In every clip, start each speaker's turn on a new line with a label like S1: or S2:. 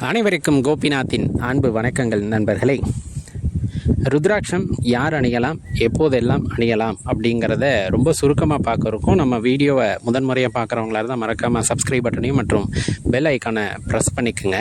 S1: அனைவருக்கும் கோபிநாத்தின் அன்பு வணக்கங்கள் நண்பர்களே. ருத்ராட்சம் யார் அணியலாம்? எப்போதெல்லாம் அணியலாம்? அப்படிங்கிறத ரொம்ப சுருக்கமாக பார்க்குறக்கும் நம்ம வீடியோவை முதன்முறையாக பார்க்குறவங்களா இருந்தால் மறக்காமல் சப்ஸ்கிரைப் பட்டனையும் மற்றும் பெல் ஐக்கானை ப்ரெஸ் பண்ணிக்கோங்க.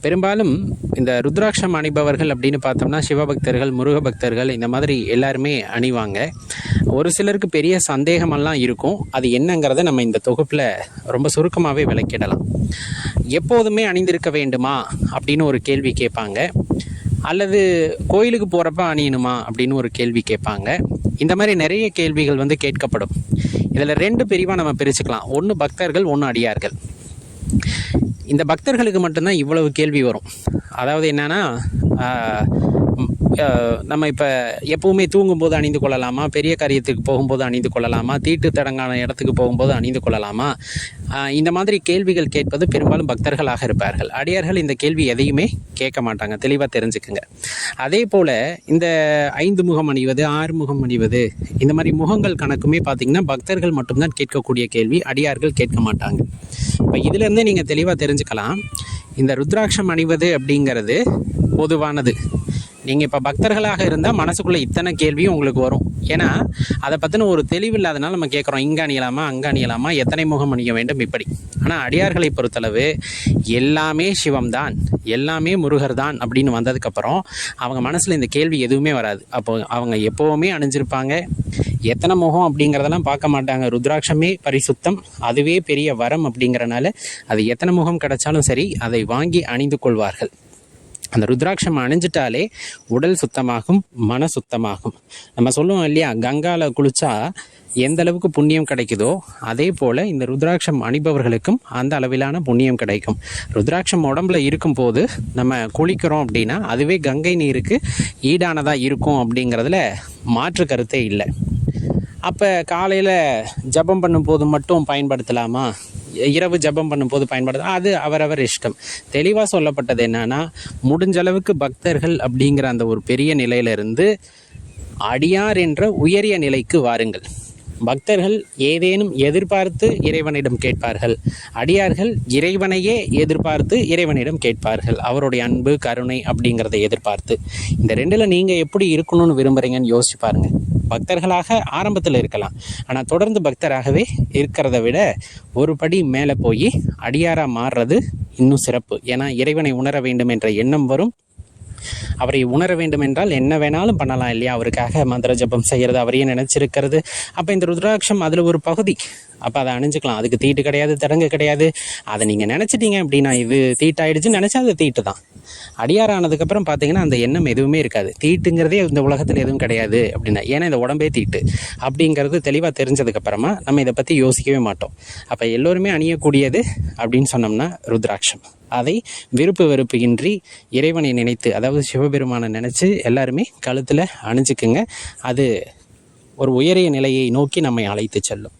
S1: பெரும்பாலும் இந்த ருத்ராட்சம் அணிபவர்கள் அப்படின்னு பார்த்தோம்னா சிவபக்தர்கள் முருக பக்தர்கள் இந்த மாதிரி எல்லாருமே அணிவாங்க. ஒரு சிலருக்கு பெரிய சந்தேகமெல்லாம் இருக்கும். அது என்னங்கிறத நம்ம இந்த தொகுப்பில் ரொம்ப சுருக்கமாகவே விளக்கிடலாம். எப்போதுமே அணிந்திருக்க வேண்டுமா? அப்படின்னு ஒரு கேள்வி கேட்பாங்க. அல்லது கோயிலுக்கு போகிறப்ப அணியணுமா அப்படின்னு ஒரு கேள்வி கேட்பாங்க. இந்த மாதிரி நிறைய கேள்விகள் வந்து கேட்கப்படும். இதில் ரெண்டு பிரிவாக நம்ம பிரிச்சுக்கலாம். ஒன்று பக்தர்கள் ஒன்று அடியார்கள். இந்த பக்தர்களுக்கு மட்டும்தான் இவ்வளவு கேள்வி வரும். அதாவது என்னன்னா நம்ம இப்போ எப்பவுமே தூங்கும்போது அணிந்து கொள்ளலாமா? பெரிய காரியத்துக்கு போகும்போது அணிந்து கொள்ளலாமா? தீட்டு தடங்கான இடத்துக்கு போகும்போது அணிந்து கொள்ளலாமா? இந்த மாதிரி கேள்விகள் கேட்பது பெரும்பாலும் பக்தர்களாக இருப்பார்கள். அடியார்கள் இந்த கேள்வி எதையுமே கேட்க மாட்டாங்க. தெளிவாக தெரிஞ்சுக்குங்க. அதே போல் இந்த ஐந்து முகம் அணிவது ஆறு முகம் அணிவது இந்த மாதிரி முகங்கள் கணக்குமே பார்த்தீங்கன்னா பக்தர்கள் மட்டும்தான் கேட்கக்கூடிய கேள்வி அடியார்கள் கேட்க மாட்டாங்க. இப்போ இதிலேருந்தே நீங்கள் தெளிவாக தெரிஞ்சு தெரிஞ்சுக்கலாம். இந்த ருத்ராட்சம் அணிவது அப்படிங்கிறது பொதுவானது. நீங்கள் இப்போ பக்தர்களாக இருந்தால் மனசுக்குள்ளே இத்தனை கேள்வியும் உங்களுக்கு வரும். ஏன்னா அதை பற்றின ஒரு தெளிவு இல்லாதனால நம்ம கேட்குறோம் இங்கே அணியலாமா அங்கே அணியலாமா எத்தனை முகம் அணிய வேண்டும்? இப்படி. ஆனால் அடியார்களை பொறுத்தளவு எல்லாமே சிவம்தான் எல்லாமே முருகர் தான் அப்படின்னு வந்ததுக்கப்புறம் அவங்க மனசில் இந்த கேள்வி எதுவுமே வராது. அப்போ அவங்க எப்போவுமே அணிஞ்சிருப்பாங்க. எத்தனை முகம் அப்படிங்கிறதெல்லாம் பார்க்க மாட்டாங்க. ருத்ராட்சமே பரிசுத்தம் அதுவே பெரிய வரம் அப்படிங்கிறனால அது எத்தனை முகம் கிடைச்சாலும் சரி அதை வாங்கி அணிந்து கொள்வார்கள். அந்த ருத்ராட்சம் அணிஞ்சிட்டாலே உடல் சுத்தமாகும் மன சுத்தமாகும். நம்ம சொல்லுவோம் இல்லையா கங்காவில் குளிச்சா எந்த அளவுக்கு புண்ணியம் கிடைக்குதோ அதே போல் இந்த ருத்ராட்சம் அணிபவர்களுக்கும் அந்த அளவிலான புண்ணியம் கிடைக்கும். ருத்ராட்சம் உடம்புல இருக்கும்போது நம்ம குளிக்கிறோம் அப்படின்னா அதுவே கங்கை நீருக்கு ஈடானதாக இருக்கும் அப்படிங்கிறதுல மாற்று கருத்தே இல்லை. அப்போ காலையில் ஜெபம் பண்ணும்போது மட்டும் பயன்படுத்தலாமா? இரவு ஜெபம் பண்ணும்போது பயன்படுது. அது அவரவர் இஷ்டம். தெளிவாக சொல்லப்பட்டது என்னன்னா முடிஞ்ச அளவுக்கு பக்தர்கள் அப்படிங்கிற அந்த ஒரு பெரிய நிலையிலிருந்து அடியார் என்ற உயரிய நிலைக்கு வாருங்கள். பக்தர்கள் ஏதேனும் எதிர்பார்த்து இறைவனிடம் கேட்பார்கள். அடியார்கள் இறைவனையே எதிர்பார்த்து இறைவனிடம் கேட்பார்கள். அவருடைய அன்பு கருணை அப்படிங்கிறத எதிர்பார்த்து. இந்த ரெண்டில் நீங்கள் எப்படி இருக்கணும்னு விரும்புகிறீங்கன்னு யோசிச்சு பாருங்கள் பக்தர்களாக ஆரம்பத்தில் இருக்கலாம். ஆனால் தொடர்ந்து பக்தராகவே இருக்கிறத விட ஒரு படி மேலே போய் அடியாராக மாறுறது இன்னும் சிறப்பு. ஏன்னா இறைவனை உணர வேண்டும் என்ற எண்ணம் வரும். அவரை உணர வேண்டும் என்றால் என்ன வேணாலும் பண்ணலாம் இல்லையா? அவருக்காக மந்திர ஜபம் செய்கிறது அவரையே நினச்சிருக்கிறது? அப்போ இந்த ருத்ராட்சம் அதில் ஒரு பகுதி. அப்போ அதை அணிஞ்சுக்கலாம். அதுக்கு தீட்டு கிடையாது தடங்கு கிடையாது. அதை நீங்கள் நினச்சிட்டீங்க அப்படின்னா இது தீட்டாயிடுச்சுன்னு நினச்சா அது தீட்டு தான். அடியார் ஆனதுக்கப்புறம் பார்த்தீங்கன்னா அந்த எண்ணம் எதுவுமே இருக்காது. தீட்டுங்கிறதே இந்த உலகத்தில் எதுவும் கிடையாது அப்படின்னா ஏன்னா இந்த உடம்பே தீட்டு. அப்படிங்கிறது தெளிவாக தெரிஞ்சதுக்கப்புறமா நம்ம இதை பற்றி யோசிக்கவே மாட்டோம். அப்போ எல்லோருமே அணியக்கூடியது அப்படின்னு சொன்னோம்னா ருத்ராட்சம். அதை விருப்பு வெறுப்பு இன்றி இறைவனை நினைத்து அதாவது சிவபெருமானை நினச்சி எல்லாருமே கழுத்தில் அணிஞ்சுக்குங்க. அது ஒரு உயரிய நிலையை நோக்கி நம்மை அழைத்து செல்லும்.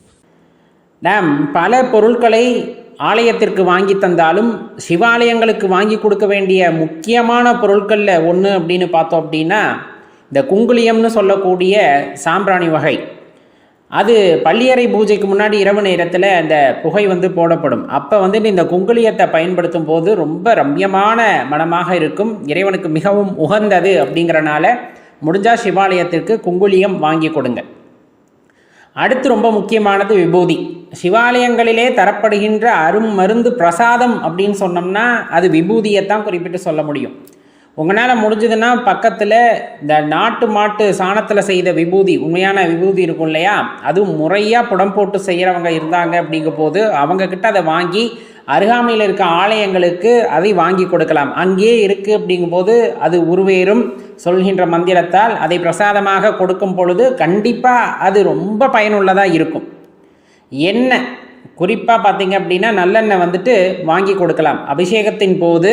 S2: நாம் பல பொருட்களை ஆலயத்திற்கு வாங்கி தந்தாலும் சிவாலயங்களுக்கு வாங்கி கொடுக்க வேண்டிய முக்கியமான பொருட்களில் ஒன்று அப்படின்னு பார்த்தோம் அப்படின்னா இந்த குங்குளியம்னு சொல்லக்கூடிய சாம்பிராணி வகை. அது பள்ளியறை பூஜைக்கு முன்னாடி இரவு நேரத்தில் அந்த புகை வந்து போடப்படும். அப்போ வந்துட்டு இந்த குங்குளியத்தை பயன்படுத்தும் போது ரொம்ப ரம்யமான மனமாக இருக்கும். இறைவனுக்கு மிகவும் உகந்தது அப்படிங்கிறனால முடிஞ்சால் சிவாலயத்திற்கு குங்குளியம் வாங்கி கொடுங்க. அடுத்து ரொம்ப முக்கியமானது விபூதி. சிவாலயங்களிலே தரப்படுகின்ற அரும் மருந்து பிரசாதம் அப்படின்னு சொன்னோம்னா அது விபூதியைத்தான் குறிப்பிட்டு சொல்ல முடியும். உங்களால் முடிஞ்சதுன்னா பக்கத்தில் இந்த நாட்டு மாட்டு சாணத்தில் செய்த விபூதி உண்மையான விபூதி இருக்கும் இல்லையா? அதுவும் முறையாக புடம் போட்டு செய்கிறவங்க இருந்தாங்க அப்படிங்கும் போது அவங்கக்கிட்ட அதை வாங்கி அருகாமையில் இருக்க ஆலயங்களுக்கு அதை வாங்கி கொடுக்கலாம். அங்கேயே இருக்குது அப்படிங்கும்போது அது உருவேறும் சொல்கின்ற மந்திரத்தால் அதை பிரசாதமாக கொடுக்கும் பொழுது கண்டிப்பாக அது ரொம்ப பயனுள்ளதாக இருக்கும். என்ன குறிப்பாக பார்த்தீங்க அப்படின்னா நல்லெண்ணெய் வந்துட்டு வாங்கி கொடுக்கலாம். அபிஷேகத்தின் போது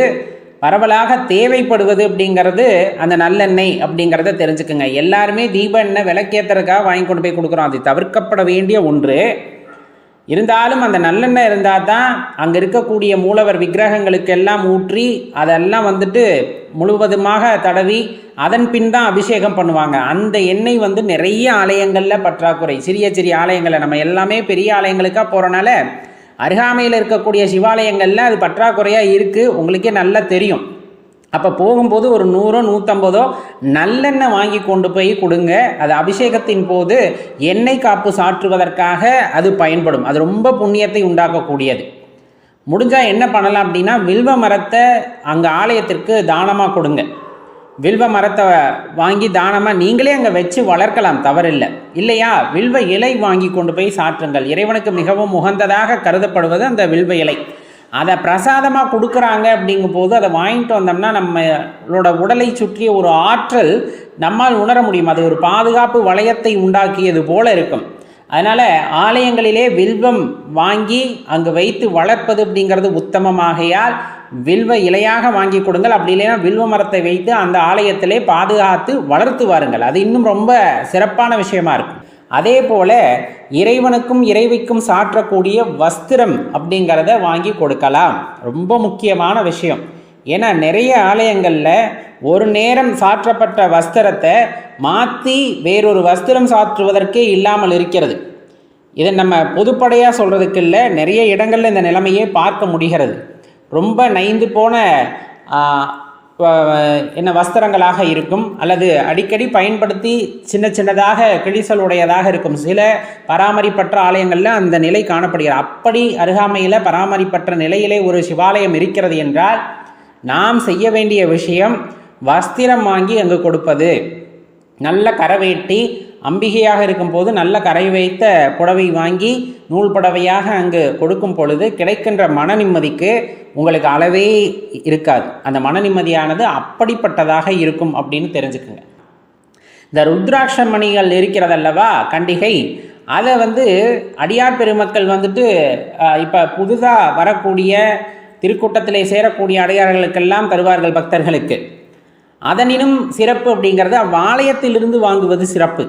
S2: பரவலாக தேவைப்படுவது அப்படிங்கிறது அந்த நல்லெண்ணெய் அப்படிங்கிறத தெரிஞ்சுக்குங்க. எல்லாருமே தீப எண்ணெய் விளக்கேற்றுறதுக்காக வாங்கி கொண்டு போய் கொடுக்குறோம். அது தவிர்க்கப்பட வேண்டிய ஒன்று. இருந்தாலும் அந்த நல்லெண்ணெய் இருந்தால் தான் அங்கே இருக்கக்கூடிய மூலவர் விக்கிரகங்களுக்கெல்லாம் ஊற்றி அதெல்லாம் வந்துட்டு முழுவதுமாக தடவி அதன் பின் தான் அபிஷேகம் பண்ணுவாங்க. அந்த எண்ணெய் வந்து நிறைய ஆலயங்களில் பற்றாக்குறை சிறிய சிறிய ஆலயங்களில். நம்ம எல்லாமே பெரிய ஆலயங்களுக்காக போகிறனால அருகாமையில் இருக்கக்கூடிய சிவாலயங்களில் அது பற்றாக்குறையாக இருக்குது உங்களுக்கே நல்லா தெரியும். அப்போ போகும்போது ஒரு நூறோ நூற்றம்பதோ நல்லெண்ணெய் வாங்கி கொண்டு போய் கொடுங்க. அது அபிஷேகத்தின் போது எண்ணெய் காப்பு சாற்றுவதற்காக அது பயன்படும். அது ரொம்ப புண்ணியத்தை உண்டாக்கக்கூடியது. முடிஞ்சால் என்ன பண்ணலாம் அப்படின்னா வில்வ மரத்தை அங்கே ஆலயத்திற்கு தானமாக கொடுங்க. வில்வ மரத்தை வாங்கி தானமாக நீங்களே அங்கே வச்சு வளர்க்கலாம் தவறில்லை. இல்லையா? வில்வ இலை வாங்கி கொண்டு போய் சாற்றுங்கள். இறைவனுக்கு மிகவும் உகந்ததாக கருதப்படுவது அந்த வில்வ இலை. அதை பிரசாதமாக கொடுக்குறாங்க அப்படிங்கும் போது அதை வாங்கிட்டு வந்தோம்னா நம்மளோட உடலை சுற்றிய ஒரு ஆற்றல் நம்மால் உணர முடியும். அது ஒரு பாதுகாப்பு வளையத்தை உண்டாக்கியது போல இருக்கும். அதனால் ஆலயங்களிலே வில்வம் வாங்கி அங்கு வைத்து வளர்ப்பது அப்படிங்கிறது உத்தமமாகையால் வில்வ இலையாக வாங்கி கொடுங்கள். அப்படி இல்லைன்னா வில்வ மரத்தை வைத்து அந்த ஆலயத்திலே பாதுகாத்து வளர்த்து வாருங்கள். அது இன்னும் ரொம்ப சிறப்பான விஷயமா இருக்கும். அதே போல இறைவனுக்கும் இறைவிக்கும் சாற்றக்கூடிய வஸ்திரம் அப்படிங்கிறத வாங்கி கொடுக்கலாம். ரொம்ப முக்கியமான விஷயம். ஏன்னா நிறைய ஆலயங்களில் ஒரு நேரம் சாற்றப்பட்ட வஸ்திரத்தை மாற்றி வேறொரு வஸ்திரம் சாற்றுவதற்கே இல்லாமல் இருக்கிறது. இதை நம்ம பொதுப்படையாக சொல்கிறதுக்கு இல்லை நிறைய இடங்களில் இந்த நிலைமையை பார்க்க முடிகிறது. ரொம்ப நைந்து போன என்ன வஸ்திரங்களாக இருக்கும் அல்லது அடிக்கடி பயன்படுத்தி சின்ன சின்னதாக கிழிசலுடையதாக இருக்கும். சில பராமரிப்பற்ற ஆலயங்களில் அந்த நிலை காணப்படுகிறது. அப்படி அருகாமையில் பராமரிப்பற்ற நிலையிலே ஒரு சிவாலயம் இருக்கிறது என்றால் நாம் செய்ய வேண்டிய விஷயம் வஸ்திரம் வாங்கி அங்கு கொடுப்பது. நல்ல கரவேட்டி அம்பிகையாக இருக்கும்போது நல்ல கரை வைத்த புடவை வாங்கி நூல் புடவையாக அங்கு கொடுக்கும் பொழுது கிடைக்கின்ற மன நிம்மதிக்கு உங்களுக்கு அளவே இருக்காது. அந்த மன நிம்மதியானது அப்படிப்பட்டதாக இருக்கும் அப்படின்னு தெரிஞ்சுக்குங்க. இந்த ருத்ராட்ச மணிகள் இருக்கிறதல்லவா கண்டிகை? அதை வந்து அடியார் பெருமக்கள் வந்துட்டு இப்போ புதுதாக வரக்கூடிய திருக்கூட்டத்திலே சேரக்கூடிய அடையாளர்களுக்கெல்லாம் தருவார்கள் பக்தர்களுக்கு. அதனினும் சிறப்பு அப்படிங்கிறது அவ்வாலயத்திலிருந்து வாங்குவது சிறப்பு.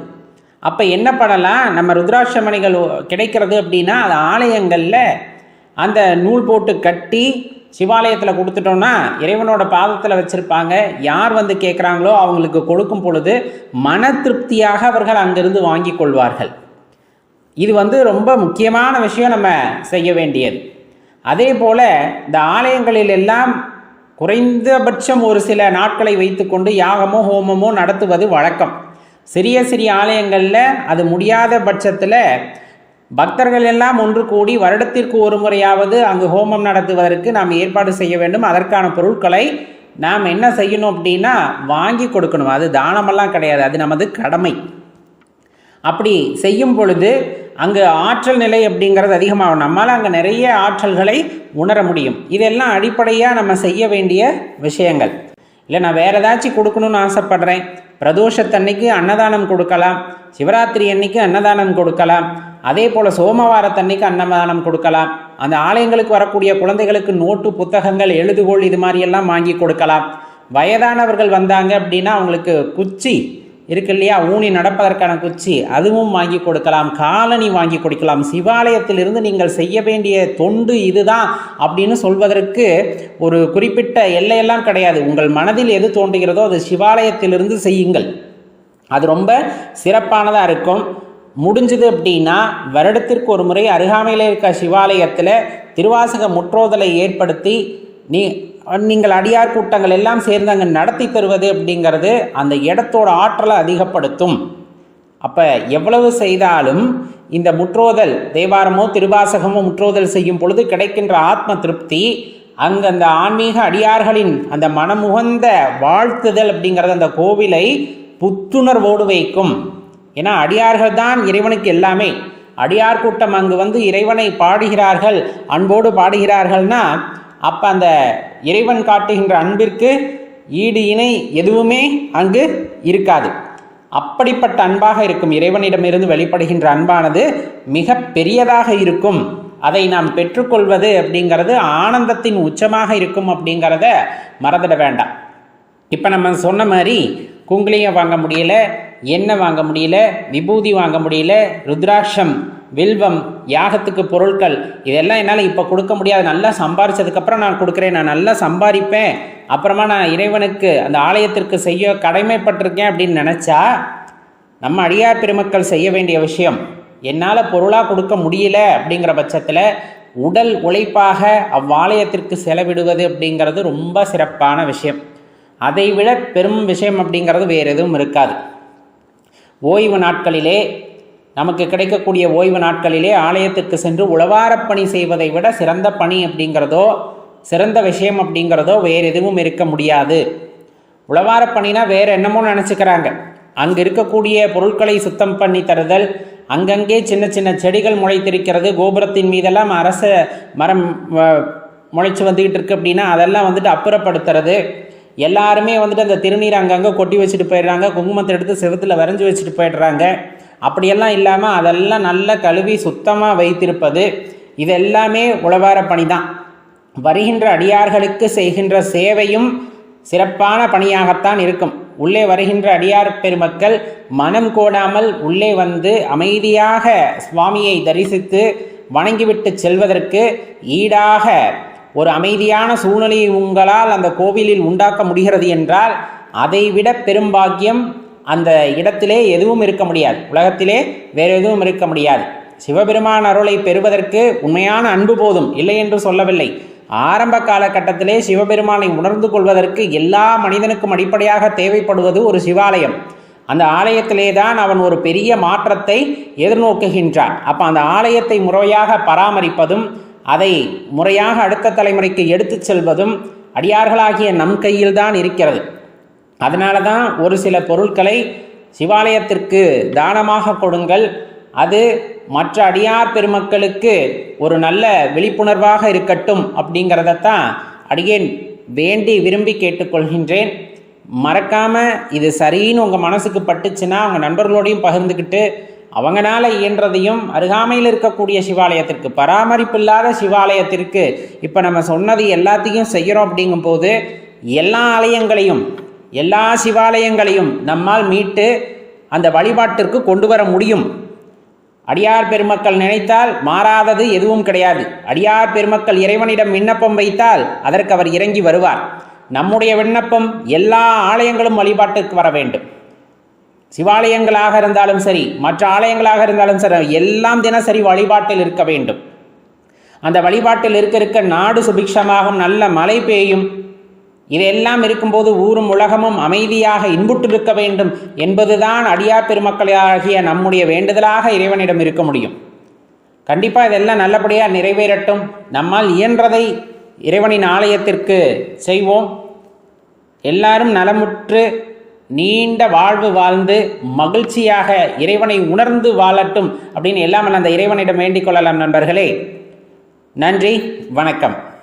S2: அப்போ என்ன பண்ணலாம்? நம்ம ருத்ராட்ச மணிகள் கிடைக்கிறது அப்படின்னா அது ஆலயங்களில் அந்த நூல் போட்டு கட்டி சிவாலயத்தில் கொடுத்துட்டோம்னா இறைவனோட பாதத்தில் வச்சுருப்பாங்க. யார் வந்து கேட்குறாங்களோ அவங்களுக்கு கொடுக்கும் பொழுது மன திருப்தியாக அவர்கள் அங்கிருந்து வாங்கி கொள்வார்கள். இது வந்து ரொம்ப முக்கியமான விஷயம் நம்ம செய்ய வேண்டியது. அதே போல் இந்த ஆலயங்களில் எல்லாம் குறைந்தபட்சம் ஒரு சில நாட்களை வைத்துக்கொண்டு யாகமோ ஹோமமோ நடத்துவது வழக்கம். சிறிய சிறிய ஆலயங்களில் அது முடியாத பட்சத்தில் பக்தர்கள் எல்லாம் ஒன்று கூடி வருடத்திற்கு ஒரு முறையாவது அங்கு ஹோமம் நடத்துவதற்கு நாம் ஏற்பாடு செய்ய வேண்டும். அதற்கான பொருட்களை நாம் என்ன செய்யணும் அப்படின்னா வாங்கி கொடுக்கணும். அது தானமெல்லாம் கிடையாது. அது நமது கடமை. அப்படி செய்யும் பொழுது அங்கு ஆற்றல் நிலை அப்படிங்கிறது அதிகமாகும். நம்மால் அங்கே நிறைய ஆற்றல்களை உணர முடியும். இதெல்லாம் அடிப்படையாக நம்ம செய்ய வேண்டிய விஷயங்கள். இல்லை நான் வேறு ஏதாச்சும் கொடுக்கணும்னு ஆசைப்படுறேன். பிரதோஷத்தன்னைக்கு அன்னதானம் கொடுக்கலாம். சிவராத்திரி அன்னைக்கு அன்னதானம் கொடுக்கலாம். அதே போல் சோமவாரத்தன்னைக்கு அன்னதானம் கொடுக்கலாம். அந்த ஆலயங்களுக்கு வரக்கூடிய குழந்தைகளுக்கு நோட்டு புத்தகங்கள் எழுதுகோள் இது மாதிரியெல்லாம் வாங்கி கொடுக்கலாம். வயதானவர்கள் வந்தாங்க அப்படின்னா அவங்களுக்கு குச்சி இருக்கு இல்லையா? ஊனி நடப்பதற்கான குச்சி அதுவும் வாங்கி கொடுக்கலாம். காலனி வாங்கி கொடுக்கலாம். சிவாலயத்திலிருந்து நீங்கள் செய்ய வேண்டிய தொண்டு இதுதான் அப்படின்னு சொல்வதற்கு ஒரு குறிப்பிட்ட எல்லையெல்லாம் கிடையாது. உங்கள் மனதில் எது தோன்றுகிறதோ அது சிவாலயத்திலிருந்து செய்யுங்கள். அது ரொம்ப சிறப்பானதாக இருக்கும். முடிஞ்சது அப்படின்னா வருடத்திற்கு ஒரு முறை அருகாமையில் இருக்க சிவாலயத்தில் திருவாசக முற்றோதலை ஏற்படுத்தி நீ நீங்கள் அடியார் கூட்டங்கள் எல்லாம் சேர்ந்து அங்கே நடத்தி தருவது அப்படிங்கிறது அந்த இடத்தோட ஆற்றலை அதிகப்படுத்தும். அப்போ எவ்வளவு செய்தாலும் இந்த முற்றோதல் தேவாரமோ திருவாசகமோ முற்றோதல் செய்யும் பொழுது கிடைக்கின்ற ஆத்ம திருப்தி அங்கே அந்த ஆன்மீக அடியார்களின் அந்த மனமுகந்த வாழ்த்துதல் அப்படிங்கிறது அந்த கோவிலை புத்துணர்வோடு வைக்கும். ஏன்னா அடியார்கள் தான் இறைவனுக்கு எல்லாமே. அடியார் கூட்டம் அங்கு வந்து இறைவனை பாடுகிறார்கள் அன்போடு பாடுகிறார்கள்னா அப்போ அந்த இறைவன் காட்டுகின்ற அன்பிற்கு ஈடு இணை எதுவுமே அங்கு இருக்காது. அப்படிப்பட்ட அன்பாக இருக்கும் இறைவனிடமிருந்து வெளிப்படுகின்ற அன்பானது மிக பெரியதாக இருக்கும். அதை நாம் பெற்றுக்கொள்வது அப்படிங்கிறது ஆனந்தத்தின் உச்சமாக இருக்கும் அப்படிங்கிறத மறந்துட வேண்டாம். இப்போ நம்ம சொன்ன மாதிரி குங்குளியம் வாங்க முடியல எண்ணெய் வாங்க முடியல விபூதி வாங்க முடியல ருத்ராட்சம் வில்வம் யாகத்துக்கு பொருட்கள் இதெல்லாம் என்னால் இப்போ கொடுக்க முடியாது. நல்லா சம்பாரிச்சதுக்கப்புறம் நான் கொடுக்குறேன். நான் நல்லா சம்பாதிப்பேன். அப்புறமா நான் இறைவனுக்கு அந்த ஆலயத்திற்கு செய்ய கடமைப்பட்டிருக்கேன் அப்படின்னு நினச்சா நம்ம அடியார் பெருமக்கள் செய்ய வேண்டிய விஷயம் என்னால் பொருளாக கொடுக்க முடியல அப்படிங்கிற பட்சத்தில் உடல் உழைப்பாக அவ்வாலயத்திற்கு செலவிடுவது அப்படிங்கிறது ரொம்ப சிறப்பான விஷயம். அதைவிட பெரும் விஷயம் அப்படிங்கிறது வேறு எதுவும் இருக்காது. ஓய்வு நாட்களிலே நமக்கு கிடைக்கக்கூடிய ஓய்வு நாட்களிலே ஆலயத்துக்கு சென்று உழவாரப் பணி செய்வதை விட சிறந்த பணி அப்படிங்கிறதோ சிறந்த விஷயம் அப்படிங்கிறதோ வேறு எதுவும் இருக்க முடியாது. உழவாரப் பணினா வேறு என்னமோ நினச்சிக்கிறாங்க. அங்கே இருக்கக்கூடிய பொருட்களை சுத்தம் பண்ணி தருதல் அங்கங்கே சின்ன சின்ன செடிகள் முளைத்திருக்கிறது கோபுரத்தின் மீதெல்லாம் அரச மரம் முளைச்சி முளைச்சு வந்துக்கிட்டு இருக்கு அப்படின்னா அதெல்லாம் வந்துட்டு அப்புறப்படுத்துறது. எல்லாருமே வந்துட்டு அந்த திருநீர் அங்கங்கே கொட்டி வச்சுட்டு போயிடுறாங்க. குங்குமத்தை எடுத்து செவத்தில் வரைஞ்சி வச்சுட்டு போயிடுறாங்க. அப்படியெல்லாம் இல்லாமல் அதெல்லாம் நல்லா கழுவி சுத்தமாக வைத்திருப்பது இது எல்லாமே உழவார பணி தான் வருகின்ற அடியார்களுக்கு செய்கின்ற சேவையும் சிறப்பான பணியாகத்தான் இருக்கும். உள்ளே வருகின்ற அடியார் பெருமக்கள் மனம் கோடாமல் உள்ளே வந்து அமைதியாக சுவாமியை தரிசித்து வணங்கிவிட்டு செல்வதற்கு ஈடாக ஒரு அமைதியான சூழ்நிலையை உங்களால் அந்த கோவிலில் உண்டாக்க முடிகிறது என்றால் அதைவிட பெரும்பாக்கியம் அந்த இடத்திலே எதுவும் இருக்க முடியாது. உலகத்திலே வேறு எதுவும் இருக்க முடியாது. சிவபெருமான் அருளை பெறுவதற்கு உண்மையான அன்பு போதும். இல்லை என்று சொல்லவில்லை. ஆரம்ப காலகட்டத்திலே சிவபெருமானை உணர்ந்து கொள்வதற்கு எல்லா மனிதனுக்கும் அடிப்படையாக தேவைப்படுவது ஒரு சிவாலயம். அந்த ஆலயத்திலே தான் அவன் ஒரு பெரிய மாற்றத்தை எதிர்நோக்குகின்றான். அப்போ அந்த ஆலயத்தை முறையாக பராமரிப்பதும் அதை முறையாக அடுத்த தலைமுறைக்கு எடுத்துச் செல்வதும் அடியார்களாகிய நம் கையில்தான் இருக்கிறது. அதனால தான் ஒரு சில பொருட்களை சிவாலயத்திற்கு தானமாக கொடுங்கள். அது மற்ற அடியார் பெருமக்களுக்கு ஒரு நல்ல விழிப்புணர்வாக இருக்கட்டும் அப்படிங்கிறதத்தான் அடியேன் வேண்டி விரும்பி கேட்டுக்கொள்கின்றேன். மறக்காமல் இது சரின்னு உங்கள் மனசுக்கு பட்டுச்சுன்னா அவங்க நண்பர்களோடையும் பகிர்ந்துக்கிட்டு அவங்களால இயன்றதையும் அருகாமையில் இருக்கக்கூடிய சிவாலயத்திற்கு பராமரிப்பில்லாத சிவாலயத்திற்கு இப்போ நம்ம சொன்னது எல்லாத்தையும் செய்கிறோம் அப்படிங்கும்போது எல்லா ஆலயங்களையும் எல்லா சிவாலயங்களையும் நம்மால் மீட்டு அந்த வழிபாட்டிற்கு கொண்டு வர முடியும். அடியார் பெருமக்கள் நினைத்தால் மாறாதது எதுவும் கிடையாது. அடியார் பெருமக்கள் இறைவனிடம் விண்ணப்பம் வைத்தால் அதற்கு அவர் இறங்கி வருவார். நம்முடைய விண்ணப்பம் எல்லா ஆலயங்களும் வழிபாட்டுக்கு வர வேண்டும். சிவாலயங்களாக இருந்தாலும் சரி மற்ற ஆலயங்களாக இருந்தாலும் சரி எல்லாம் தினசரி வழிபாட்டில் இருக்க வேண்டும். அந்த வழிபாட்டில் இருக்க இருக்க நாடு சுபிக்ஷமாகும் நல்ல மழை பெய்யும். இதெல்லாம் இருக்கும்போது ஊரும் உலகமும் அமைதியாக இன்புற்றிருக்க வேண்டும் என்பதுதான் அடியார் பெருமக்களாகிய நம்முடைய வேண்டுதலாக இறைவனிடம் இருக்க முடியும். கண்டிப்பாக இதெல்லாம் நல்லபடியாக நிறைவேறட்டும். நம்மால் இயன்றதை இறைவனின் ஆலயத்திற்கு செய்வோம். எல்லாரும் நலமுற்று நீண்ட வாழ்வு வாழ்ந்து மகிழ்ச்சியாக இறைவனை உணர்ந்து வாழட்டும் அப்படின்னு எல்லாம் அந்த இறைவனிடம் வேண்டிக் கொள்ளலாம் நண்பர்களே. நன்றி வணக்கம்.